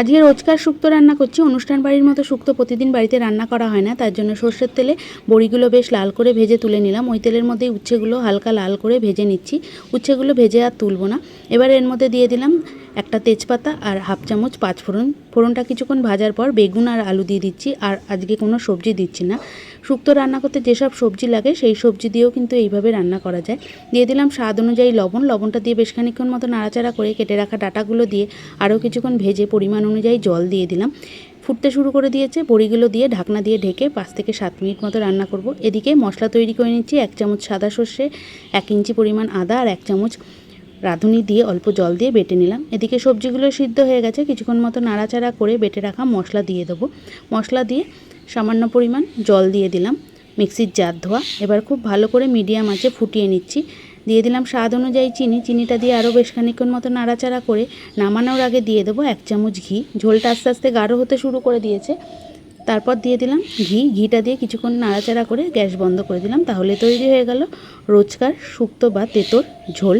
আজকে রোজকার শুক্তো রান্না করছি। অনুষ্ঠান বাড়ির মতো শুক্তো প্রতিদিন বাড়িতে রান্না করা হয় না, তার জন্য সর্ষের তেলে বড়িগুলো বেশ লাল করে ভেজে তুলে নিলাম। ওই তেলের মধ্যেই উচ্ছেগুলো হালকা লাল করে ভেজে নিচ্ছি। উচ্ছেগুলো ভেজে আর তুলবো না। এবার এর মধ্যে দিয়ে দিলাম একটা তেজপাতা আর হাফ চামচ পাঁচ ফোড়ন। ফোড়নটা কিছুক্ষণ ভাজার পর বেগুন আর আলু দিয়ে দিচ্ছি, আর আজকে কোনো সবজি দিচ্ছি না। শুক্তো রান্না করতে যেসব সবজি লাগে সেই সবজি দিয়েও কিন্তু এইভাবে রান্না করা যায়। দিয়ে দিলাম স্বাদ অনুযায়ী লবণ। লবণটা দিয়ে বেশ খানিক্ষণ মতো নাড়াচাড়া করে কেটে রাখা ডাটাগুলো দিয়ে আরও কিছুক্ষণ ভেজে পরিমাণ অনুযায়ী জল দিয়ে দিলাম। ফুটতে শুরু করে দিয়েছে, বড়িগুলো দিয়ে ঢাকনা দিয়ে ঢেকে পাঁচ থেকে সাত মিনিট মতো রান্না করব। এদিকে মশলা তৈরি করে নিচ্ছি এক চামচ সাদা সর্ষে, এক ইঞ্চি পরিমাণ আদা আর এক চামচ রাঁধুনি দিয়ে অল্প জল দিয়ে বেটে নিলাম। এদিকে সবজিগুলো সিদ্ধ হয়ে গেছে। কিছুক্ষণ মতো নাড়াচাড়া করে বেটে রাখা মশলা দিয়ে দেবো। মশলা দিয়ে সামান্য পরিমাণ জল দিয়ে দিলাম, মিক্সির জার ধোয়া। এবার খুব ভালো করে মিডিয়াম আঁচে ফুটিয়ে নিচ্ছি। দিয়ে দিলাম স্বাদ অনুযায়ী চিনি। চিনিটা দিয়ে আরও বেশ খানিক্ষণ মতো নাড়াচাড়া করে নামানোর আগে দিয়ে দেবো এক চামচ ঘি। ঝোলটা আস্তে আস্তে গাঢ় হতে শুরু করে দিয়েছে। তারপর দিয়ে দিলাম ঘি। ঘিটা দিয়ে কিছুক্ষণ নাড়াচাড়া করে গ্যাস বন্ধ করে দিলাম। তাহলে তৈরি হয়ে গেল রোজকার শুক্তো বা তেতোর ঝোল।